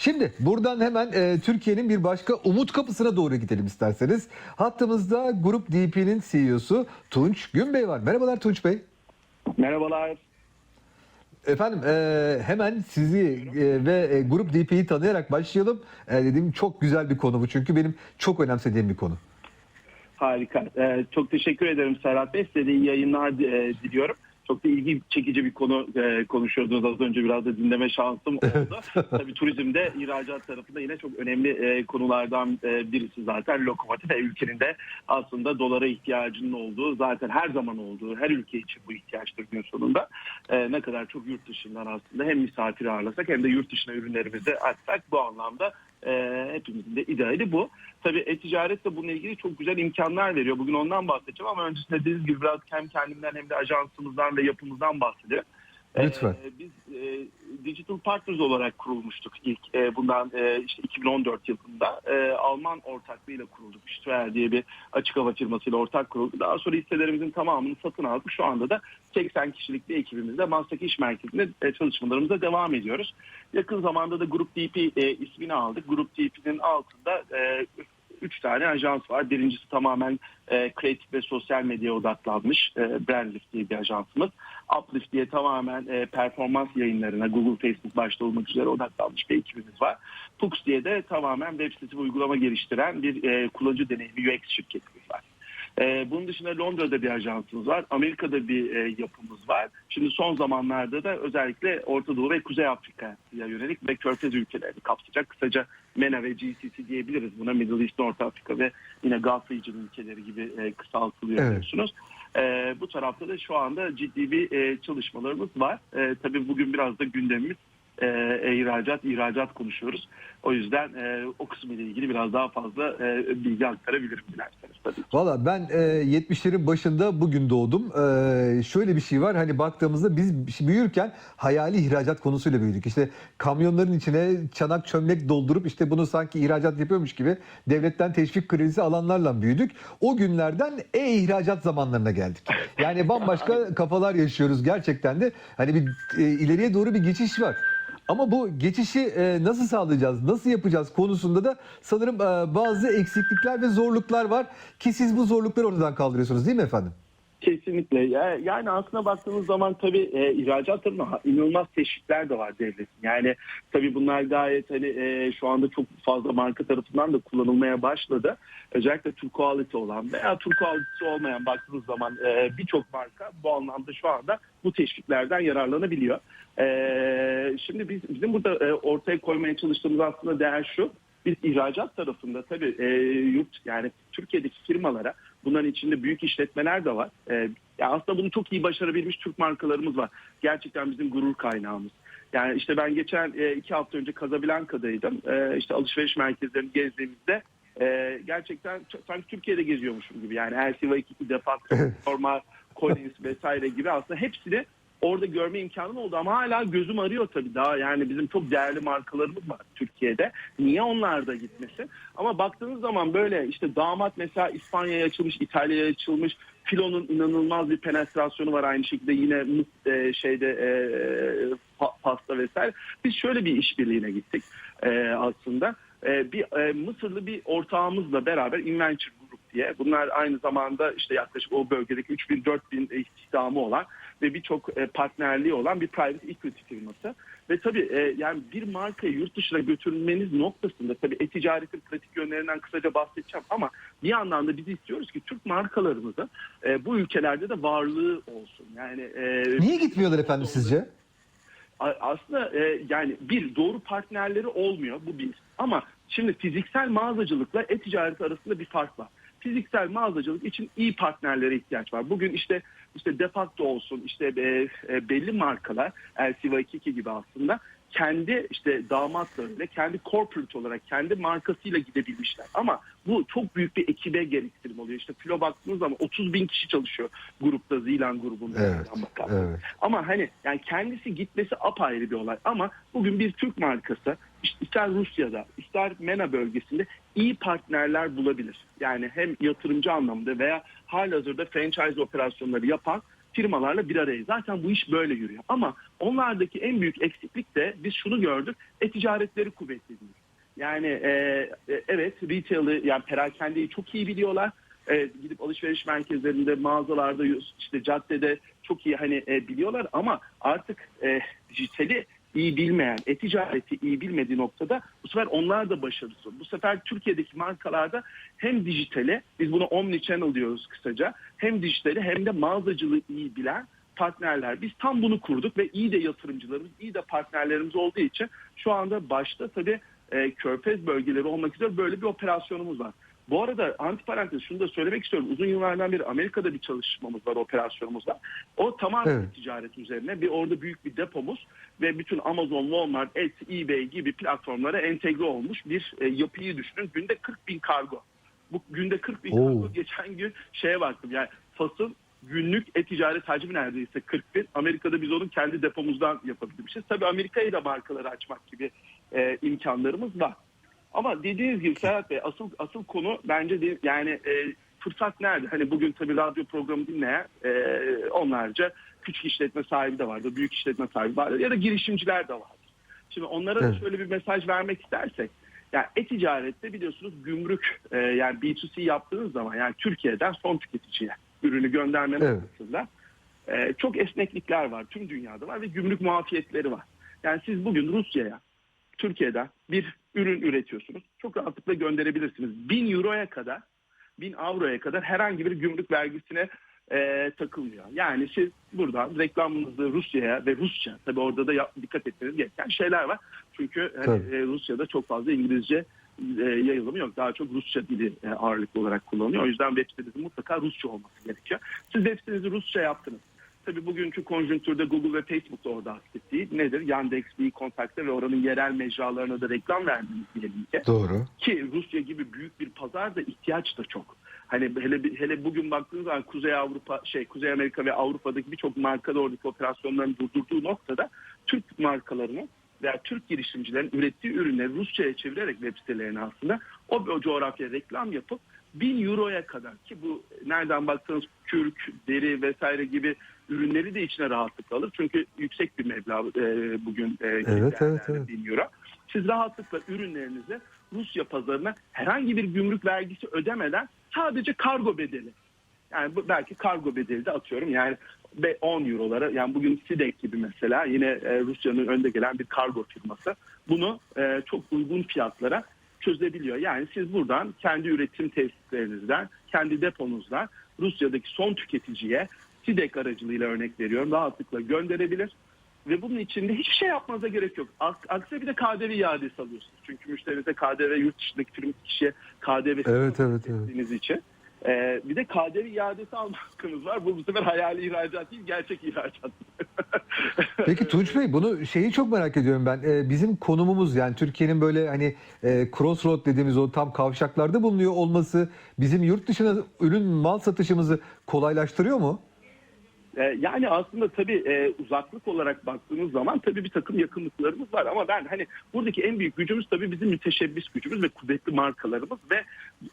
Şimdi buradan hemen e, Türkiye'nin bir başka umut kapısına doğru gidelim isterseniz. Hattımızda Grup DP'nin CEO'su Tunç Günbey var. Merhabalar Tunç Bey. Merhabalar. Efendim e, hemen sizi e, ve e, Grup DP'yi tanıyarak başlayalım. E, dediğim çok güzel bir konu bu çünkü benim çok önemsediğim bir konu. Harika. Ee, çok teşekkür ederim Serhat Bey. Size de iyi yayınlar e, diliyorum. Çok da ilgi çekici bir konu e, konuşuyordunuz az önce biraz da dinleme şansım oldu. Tabii turizmde ihracat tarafında yine çok önemli e, konulardan e, birisi zaten lokomotif ve ülkenin de aslında dolara ihtiyacının olduğu zaten her zaman olduğu her ülke için bu ihtiyaçtır gün sonunda. E, ne kadar çok yurt dışından aslında hem misafir ağırlasak hem de yurt dışına ürünlerimizi açsak bu anlamda e, hepimizin de ideali bu. Tabii e-ticaret de bununla ilgili çok güzel imkanlar veriyor. Bugün ondan bahsedeceğim ama öncesinde dediğiniz gibi biraz hem kendimden hem de ajansımızdan ve yapımızdan bahsedeyim. Lütfen. Ee, biz e, Digital Partners olarak kurulmuştuk ilk e, bundan e, işte 2014 yılında e, Alman ortaklığıyla kurulduk. Steyr diye bir açık hava firmasıyla ortak kuruldu. Daha sonra hisselerimizin tamamını satın aldık. Şu anda da 80 kişilik bir ekibimizle Maslak İş Merkezi'nde e, çalışmalarımıza devam ediyoruz. Yakın zamanda da Grup DP e, ismini aldık. Grup DP'nin altında e, üç tane ajans var. Birincisi tamamen e, kreatif ve sosyal medyaya odaklanmış e, Brandlift diye bir ajansımız. Uplift diye tamamen e, performans yayınlarına Google, Facebook başta olmak üzere odaklanmış bir ekibimiz var. Pux diye de tamamen web sitesi ve uygulama geliştiren bir e, kullanıcı deneyimi UX şirketimiz var. Ee, bunun dışında Londra'da bir ajansımız var. Amerika'da bir e, yapımız var. Şimdi son zamanlarda da özellikle Orta Doğu ve Kuzey Afrika'ya yönelik ve Körfez ülkelerini kapsayacak. Kısaca MENA ve GCC diyebiliriz buna. Middle East, North Afrika ve yine Gulf Region ülkeleri gibi e, kısaltılıyor Evet. biliyorsunuz. E, bu tarafta da şu anda ciddi bir e, çalışmalarımız var. E, tabii bugün biraz da gündemimiz e, e, ihracat, ihracat konuşuyoruz. O yüzden e, o kısmı ile ilgili biraz daha fazla e, bilgi aktarabilirim dilerseniz. Valla ben e, 70'lerin başında bugün doğdum. E, şöyle bir şey var hani baktığımızda biz büyürken hayali ihracat konusuyla büyüdük. İşte kamyonların içine çanak çömlek doldurup işte bunu sanki ihracat yapıyormuş gibi devletten teşvik kredisi alanlarla büyüdük. O günlerden e-ihracat zamanlarına geldik. Yani bambaşka kafalar yaşıyoruz gerçekten de. Hani bir e, ileriye doğru bir geçiş var. Ama bu geçişi e, nasıl sağlayacağız, nasıl yapacağız konusunda da sanırım e, bazı eksiklikler ve zorluklar var ki siz bu zorlukları ortadan kaldırıyorsunuz değil mi efendim? Kesinlikle. Ya- Yani aslına baktığınız zaman tabii e, ihracat tarafında ha- inanılmaz teşvikler de var devletin. Yani tabii bunlar gayet hani e, şu anda çok fazla marka tarafından da kullanılmaya başladı. Özellikle Türk quality olan veya Türk quality olmayan baktığınız zaman e, birçok marka bu anlamda şu anda bu teşviklerden yararlanabiliyor. E, şimdi biz bizim burada e, ortaya koymaya çalıştığımız aslında değer şu. Biz ihracat tarafında tabii e, yurt yani Türkiye'deki firmalara bunların içinde büyük işletmeler de var. E, ya aslında bunu çok iyi başarabilmiş Türk markalarımız var. Gerçekten bizim gurur kaynağımız. Yani işte ben geçen e, iki hafta önce Casablanca'daydım. E, işte alışveriş merkezlerini gezdiğimizde e, gerçekten sanki Türkiye'de geziyormuşum gibi. Yani LCV2, Defacto, Normal, Collins vesaire gibi aslında hepsini orada görme imkanım oldu ama hala gözüm arıyor tabii daha yani bizim çok değerli markalarımız var Türkiye'de. Niye onlar da gitmesin? Ama baktığınız zaman böyle işte damat mesela İspanya'ya açılmış, İtalya'ya açılmış. Filo'nun inanılmaz bir penetrasyonu var aynı şekilde yine e, şeyde e, pa- pasta vesaire. Biz şöyle bir işbirliğine gittik e, aslında. E, bir e, Mısırlı bir ortağımızla beraber Inventure diye. Bunlar aynı zamanda işte yaklaşık o bölgedeki 3000-4000 istihdamı olan ve birçok e, partnerliği olan bir private equity firması. Ve tabii e, yani bir markayı yurt dışına götürmeniz noktasında tabii e-ticaretin pratik yönlerinden kısaca bahsedeceğim ama bir yandan da biz istiyoruz ki Türk markalarımızın e, bu ülkelerde de varlığı olsun. Yani e, Niye gitmiyorlar efendim sizce? Aslında e, yani bir doğru partnerleri olmuyor bu bir. Ama şimdi fiziksel mağazacılıkla e-ticaret arasında bir fark var. Fiziksel mağazacılık için iyi partnerlere ihtiyaç var. Bugün işte işte defakto olsun işte e, e, belli markalar LCV2 gibi aslında kendi işte damatlarıyla kendi corporate olarak kendi markasıyla gidebilmişler. Ama bu çok büyük bir ekibe gerektirim oluyor. İşte filo baktığınız zaman 30 bin kişi çalışıyor grupta Zilan grubunda. Evet, evet. Ama hani yani kendisi gitmesi apayrı bir olay. Ama bugün bir Türk markası ister Rusya'da ister MENA bölgesinde iyi partnerler bulabilir. Yani hem yatırımcı anlamda veya halihazırda franchise operasyonları yapan firmalarla bir araya. Zaten bu iş böyle yürüyor. Ama onlardaki en büyük eksiklik de biz şunu gördük. E-ticaretleri kuvvetli değil. Yani e, e, evet retail'ı yani perakendeyi çok iyi biliyorlar. E, gidip alışveriş merkezlerinde, mağazalarda, işte caddede çok iyi hani e, biliyorlar ama artık e, dijitali iyi bilmeyen, e-ticareti iyi bilmediği noktada bu sefer onlar da başarısız. Bu sefer Türkiye'deki markalarda hem dijitale, biz buna omnichannel diyoruz kısaca, hem dijitali hem de mağazacılığı iyi bilen partnerler. Biz tam bunu kurduk ve iyi de yatırımcılarımız, iyi de partnerlerimiz olduğu için şu anda başta tabii e, körfez bölgeleri olmak üzere böyle bir operasyonumuz var. Bu arada antiparantez şunu da söylemek istiyorum. Uzun yıllardan beri Amerika'da bir çalışmamız var, operasyonumuz var. O tamamen Evet. ticaret üzerine. Bir orada büyük bir depomuz ve bütün Amazon, Walmart, Etsy, eBay gibi platformlara entegre olmuş bir e, yapıyı düşünün. Günde 40 bin kargo. Bu günde 40 bin Oo. kargo geçen gün şeye baktım. Yani Fas'ın günlük e-ticaret hacmi neredeyse 40 bin. Amerika'da biz onun kendi depomuzdan yapabilmişiz. Tabii Amerika'yı da markaları açmak gibi e, imkanlarımız var. Ama dediğiniz gibi Serhat Bey asıl asıl konu bence de, yani e, fırsat nerede? Hani bugün tabii radyo programı dinleyen e, onlarca küçük işletme sahibi de vardır, büyük işletme sahibi vardır ya da girişimciler de vardır. Şimdi onlara da şöyle bir mesaj vermek istersek yani e-ticarette biliyorsunuz gümrük e, yani B2C yaptığınız zaman yani Türkiye'den son tüketiciye ürünü gönderme Evet. noktasında e, çok esneklikler var. Tüm dünyada var ve gümrük muafiyetleri var. Yani siz bugün Rusya'ya Türkiye'den bir ürün üretiyorsunuz. Çok rahatlıkla gönderebilirsiniz. 1000 euroya kadar 1000 avroya kadar herhangi bir gümrük vergisine e, takılmıyor. Yani siz buradan reklamınızı Rusya'ya ve Rusça tabii orada da dikkat etmeniz gereken şeyler var. Çünkü hani, e, Rusya'da çok fazla İngilizce e, yayılımı yok. Daha çok Rusça dili e, ağırlıklı olarak kullanılıyor. O yüzden web sitenizin mutlaka Rusça olması gerekiyor. Siz web sitenizi Rusça yaptınız. Tabii bugünkü konjonktürde Google ve Facebook da orada aktif değil. Nedir? Yandex, kontakta ve oranın yerel mecralarına da reklam verdiniz diyelim ki. Doğru. Ki Rusya gibi büyük bir pazarda ihtiyaç da çok. Hani hele hele bugün baktığınız zaman Kuzey Avrupa, şey Kuzey Amerika ve Avrupa'daki birçok markada oradaki operasyonların durdurduğu noktada Türk markalarının veya Türk girişimcilerin ürettiği ürünleri Rusça'ya çevirerek web sitelerine aslında o, o coğrafyaya reklam yapıp 1000 euroya kadar ki bu nereden baksanız kürk, deri vesaire gibi ürünleri de içine rahatlıkla alır. Çünkü yüksek bir meblağ e, bugün e, Evet, evet, evet. 1000 euro. Siz rahatlıkla ürünlerinizi Rusya pazarına herhangi bir gümrük vergisi ödemeden sadece kargo bedeli. Yani bu belki kargo bedeli de atıyorum yani be- 10 eurolara yani bugün Sidek gibi mesela yine e, Rusya'nın önde gelen bir kargo firması bunu e, çok uygun fiyatlara çözebiliyor. Yani siz buradan kendi üretim tesislerinizden, kendi deponuzdan Rusya'daki son tüketiciye Sidek aracılığıyla örnek veriyorum rahatlıkla gönderebilir. Ve bunun içinde hiçbir şey yapmanıza gerek yok. Ak- Aksine bir de KDV iadesi alıyorsunuz. Çünkü müşterinize KDV yurt dışındaki firma kişiye KDV Evet, evet, evet. için. Ee, bir de KDV iadesi alma var. Bu bu sefer hayali ihracat değil, gerçek ihracat. Peki Tunç Bey bunu şeyi çok merak ediyorum ben. Ee, bizim konumumuz yani Türkiye'nin böyle hani e, crossroad dediğimiz o tam kavşaklarda bulunuyor olması bizim yurt dışına ürün mal satışımızı kolaylaştırıyor mu? Ee, yani aslında tabii e, uzaklık olarak baktığımız zaman tabii bir takım yakınlıklarımız var. Ama ben hani buradaki en büyük gücümüz tabii bizim müteşebbis gücümüz ve kuvvetli markalarımız ve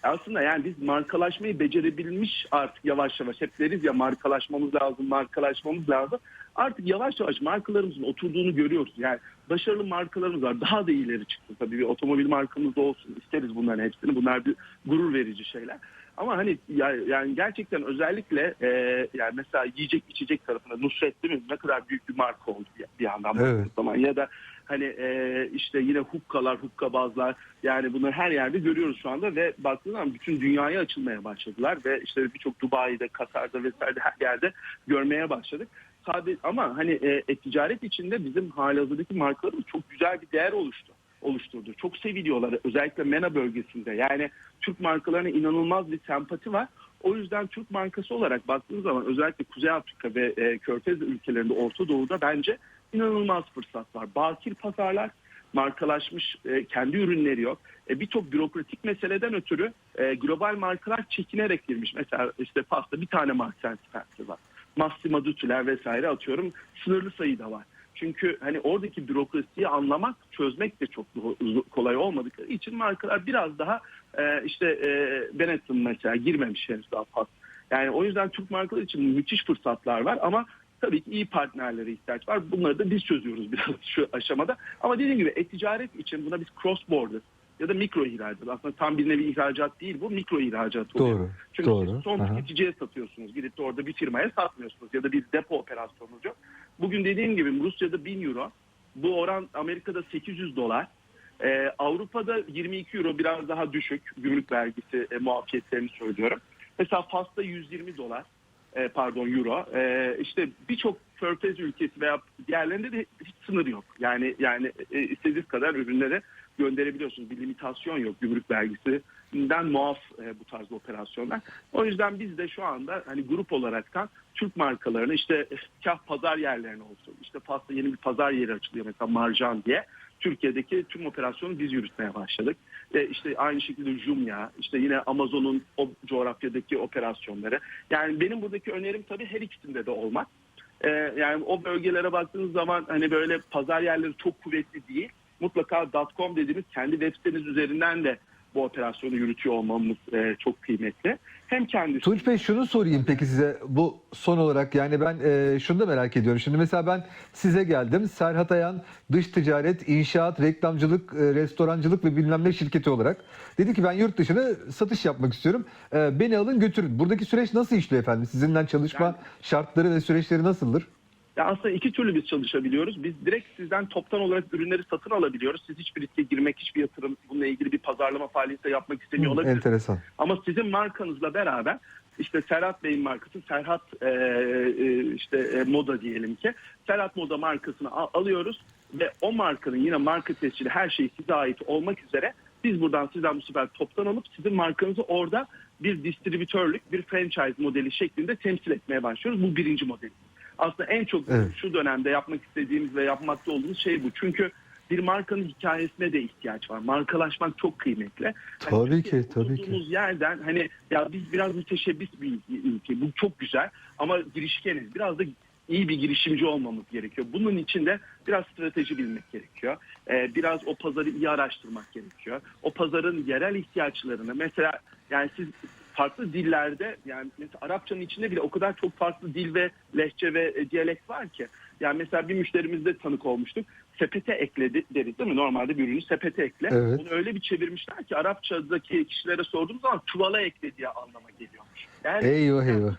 aslında yani biz markalaşmayı becerebilmiş artık yavaş yavaş hep deriz ya markalaşmamız lazım markalaşmamız lazım. Artık yavaş yavaş markalarımızın oturduğunu görüyoruz. Yani başarılı markalarımız var. Daha da ileri çıktı tabii. Bir otomobil markamız da olsun isteriz bunların hepsini. Bunlar bir gurur verici şeyler ama hani ya- yani gerçekten özellikle e, yani mesela yiyecek içecek tarafında Nusret değil mi? Ne kadar büyük bir marka oldu bir, bir yandan Evet. zaman ya da hani e, işte yine hukkalar, hukkabazlar yani bunları her yerde görüyoruz şu anda ve baktığınız zaman bütün dünyaya açılmaya başladılar ve işte birçok Dubai'de, Katar'da vesaire her yerde görmeye başladık. Sadece ama hani e, e, ticaret içinde bizim halihazırdaki markalarımız çok güzel bir değer oluştu oluşturdu. Çok seviliyorlar özellikle MENA bölgesinde. Yani Türk markalarına inanılmaz bir sempati var. O yüzden Türk markası olarak baktığınız zaman özellikle Kuzey Afrika ve e, Körfez ülkelerinde Orta Doğu'da bence inanılmaz fırsat var. Bakir pazarlar, markalaşmış e, kendi ürünleri yok. E, Birçok bürokratik meseleden ötürü e, global markalar çekinerek girmiş. Mesela işte pasta bir tane Spencer var. Massimo Dutti'ler vesaire atıyorum sınırlı sayıda var. Çünkü hani oradaki bürokrasiyi anlamak, çözmek de çok kolay olmadıkları için markalar biraz daha e, işte e, Benetton mesela girmemiş henüz daha fazla. Yani o yüzden Türk markalar için müthiş fırsatlar var ama tabii ki iyi partnerlere ihtiyaç var. Bunları da biz çözüyoruz biraz şu aşamada. Ama dediğim gibi e-ticaret için buna biz cross border ya da mikro ihracat. Aslında tam bir nevi ihracat değil bu mikro ihracat oluyor. Doğru. Çünkü doğru. siz son tüketiciye satıyorsunuz. Gidip de orada bir firmaya satmıyorsunuz ya da bir depo operasyonunuz yok. Bugün dediğim gibi Rusya'da 1000 euro. Bu oran Amerika'da 800 dolar. Ee, Avrupa'da 22 euro biraz daha düşük. Gümrük vergisi e, muafiyetlerini söylüyorum. Mesela Fas'ta 120 dolar. E, pardon euro. E, işte birçok körfez ülkesi veya diğerlerinde de hiç sınır yok. Yani yani e, istediğiniz kadar ürünleri gönderebiliyorsunuz. Bir limitasyon yok gümrük vergisinden muaf e, bu tarz operasyonlar. O yüzden biz de şu anda hani grup olaraktan Türk markalarını işte kah pazar yerlerine olsun. İşte Fas'ta yeni bir pazar yeri açılıyor mesela Marjan diye. Türkiye'deki tüm operasyonu biz yürütmeye başladık. E işte aynı şekilde Jumya, işte yine Amazon'un o coğrafyadaki operasyonları. Yani benim buradaki önerim tabii her ikisinde de olmak. E, yani o bölgelere baktığınız zaman hani böyle pazar yerleri çok kuvvetli değil. Mutlaka .com dediğimiz kendi web siteniz üzerinden de bu operasyonu yürütüyor olmamız e, çok kıymetli. Hem kendisi Tunç Bey şunu sorayım peki size bu son olarak yani ben e, şunu da merak ediyorum. Şimdi mesela ben size geldim Serhat Ayan dış ticaret, inşaat, reklamcılık, e, restorancılık ve bilmem ne şirketi olarak. Dedi ki ben yurt dışına satış yapmak istiyorum. E, beni alın götürün. Buradaki süreç nasıl işliyor efendim? Sizinle çalışma Yani- şartları ve süreçleri nasıldır? Ya aslında iki türlü biz çalışabiliyoruz. Biz direkt sizden toptan olarak ürünleri satın alabiliyoruz. Siz hiçbir riske girmek, hiçbir yatırım, bununla ilgili bir pazarlama faaliyeti yapmak istemiyor olabilirsiniz. Enteresan. Ama sizin markanızla beraber işte Serhat Bey'in markası Serhat e, e, işte e, Moda diyelim ki. Serhat Moda markasını al- alıyoruz ve o markanın yine marka tescili her şey size ait olmak üzere biz buradan sizden bu sefer toptan alıp sizin markanızı orada bir distribütörlük, bir franchise modeli şeklinde temsil etmeye başlıyoruz. Bu birinci model. Aslında en çok Evet. şu dönemde yapmak istediğimiz ve yapmakta olduğumuz şey bu. Çünkü bir markanın hikayesine de ihtiyaç var. Markalaşmak çok kıymetli. Tabii Hani ki, tabii ki. yerden hani ya biz biraz müteşebbis bir ülke. Bu çok güzel ama girişkeniz. Biraz da iyi bir girişimci olmamız gerekiyor. Bunun için de biraz strateji bilmek gerekiyor. Ee, biraz o pazarı iyi araştırmak gerekiyor. O pazarın yerel ihtiyaçlarını mesela yani siz farklı dillerde yani mesela Arapçanın içinde bile o kadar çok farklı dil ve lehçe ve e, diyalekt var ki. Yani mesela bir müşterimizde tanık olmuştuk. Sepete ekledi deriz değil mi? Normalde bir ürünü sepete ekle. Evet. Onu öyle bir çevirmişler ki Arapçadaki kişilere sorduğumuz zaman çuvala ekle diye anlama geliyormuş. Yani Eyvah eyvah.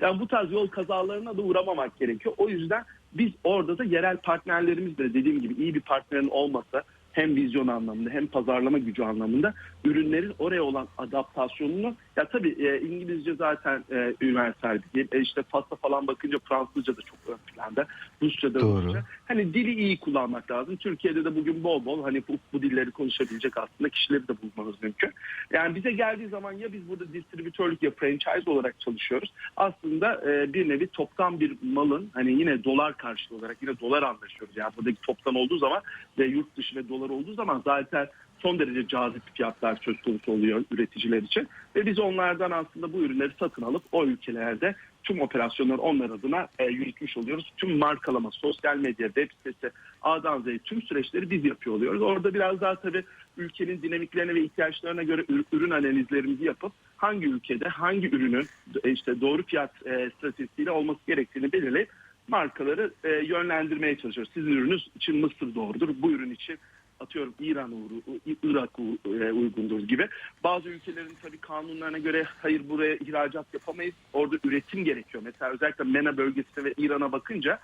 yani bu tarz yol kazalarına da uğramamak gerekiyor. O yüzden biz orada da yerel partnerlerimizle dediğim gibi iyi bir partnerin olmasa hem vizyon anlamında hem pazarlama gücü anlamında ürünlerin oraya olan adaptasyonunu ya tabii e, İngilizce zaten e, üniversal bir dil. E, işte Fas'a falan bakınca Fransızca da çok ön planda. Rusça da Doğru. Rusça. Hani dili iyi kullanmak lazım. Türkiye'de de bugün bol bol hani bu, bu dilleri konuşabilecek aslında kişileri de bulmamız mümkün. Yani bize geldiği zaman ya biz burada distribütörlük ya franchise olarak çalışıyoruz. Aslında e, bir nevi toptan bir malın hani yine dolar karşılığı olarak yine dolar anlaşıyoruz. Yani buradaki toptan olduğu zaman ve yurt dışı ve dolar olduğu zaman zaten son derece cazip fiyatlar söz konusu oluyor üreticiler için. Ve biz onlardan aslında bu ürünleri satın alıp o ülkelerde tüm operasyonları onlar adına e, yürütmüş oluyoruz. Tüm markalama, sosyal medya, web sitesi, A'dan Z'ye tüm süreçleri biz yapıyor oluyoruz. Orada biraz daha tabii ülkenin dinamiklerine ve ihtiyaçlarına göre ür- ürün analizlerimizi yapıp hangi ülkede hangi ürünün e, işte doğru fiyat e, stratejisiyle olması gerektiğini belirleyip markaları e, yönlendirmeye çalışıyoruz. Sizin ürününüz için Mısır doğrudur. Bu ürün için atıyorum İran uğru, Irak e, uygundur gibi. Bazı ülkelerin tabii kanunlarına göre hayır buraya ihracat yapamayız. Orada üretim gerekiyor. Mesela özellikle MENA bölgesine ve İran'a bakınca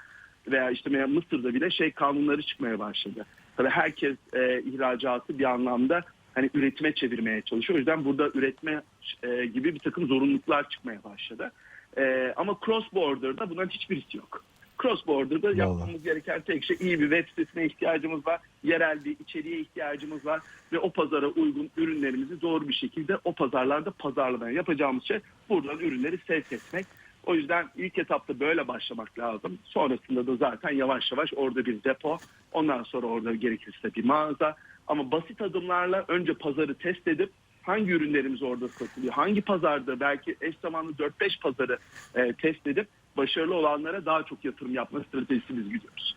veya işte Mısır'da bile şey kanunları çıkmaya başladı. Tabii herkes e, ihracatı bir anlamda hani üretime çevirmeye çalışıyor. O yüzden burada üretme e, gibi bir takım zorunluluklar çıkmaya başladı. E, ama cross border'da bunların hiçbirisi yok. Cross border'da Vallahi. yapmamız gereken tek şey iyi bir web sitesine ihtiyacımız var. Yerel bir içeriğe ihtiyacımız var. Ve o pazara uygun ürünlerimizi doğru bir şekilde o pazarlarda pazarlamaya yapacağımız şey buradan ürünleri sevk etmek. O yüzden ilk etapta böyle başlamak lazım. Sonrasında da zaten yavaş yavaş orada bir depo, ondan sonra orada gerekirse bir mağaza. Ama basit adımlarla önce pazarı test edip hangi ürünlerimiz orada satılıyor, hangi pazarda belki eş zamanlı 4-5 pazarı e, test edip başarılı olanlara daha çok yatırım yapma stratejisi biz gidiyoruz.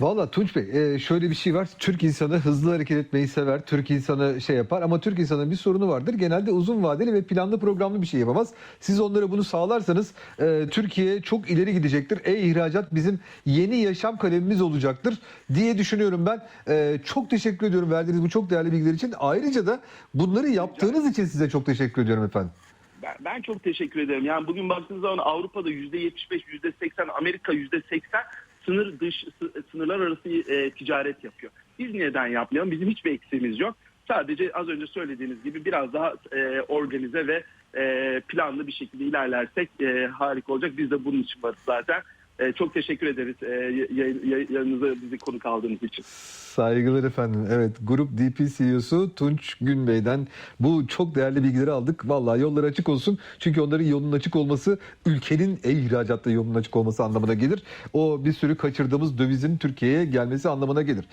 Valla Tunç Bey e, şöyle bir şey var. Türk insanı hızlı hareket etmeyi sever. Türk insanı şey yapar ama Türk insanının bir sorunu vardır. Genelde uzun vadeli ve planlı programlı bir şey yapamaz. Siz onlara bunu sağlarsanız e, Türkiye çok ileri gidecektir. E-ihracat bizim yeni yaşam kalemimiz olacaktır diye düşünüyorum ben. E, çok teşekkür ediyorum verdiğiniz bu çok değerli bilgiler için. Ayrıca da bunları yaptığınız için size çok teşekkür ediyorum efendim. Ben, çok teşekkür ederim. Yani bugün baktığınız zaman Avrupa'da %75, %80, Amerika %80 sınır dış sı- sınırlar arası e, ticaret yapıyor. Biz neden yapmayalım? Bizim hiçbir eksiğimiz yok. Sadece az önce söylediğiniz gibi biraz daha e, organize ve e, planlı bir şekilde ilerlersek e, harika olacak. Biz de bunun için varız zaten. E, çok teşekkür ederiz e, yayın, yayınınıza bizi konuk aldığınız için. Saygılar efendim. Evet Grup DP CEO'su Tunç Günbey'den bu çok değerli bilgileri aldık. Vallahi yolları açık olsun. Çünkü onların yolunun açık olması ülkenin e-ihracatta yolunun açık olması anlamına gelir. O bir sürü kaçırdığımız dövizin Türkiye'ye gelmesi anlamına gelir.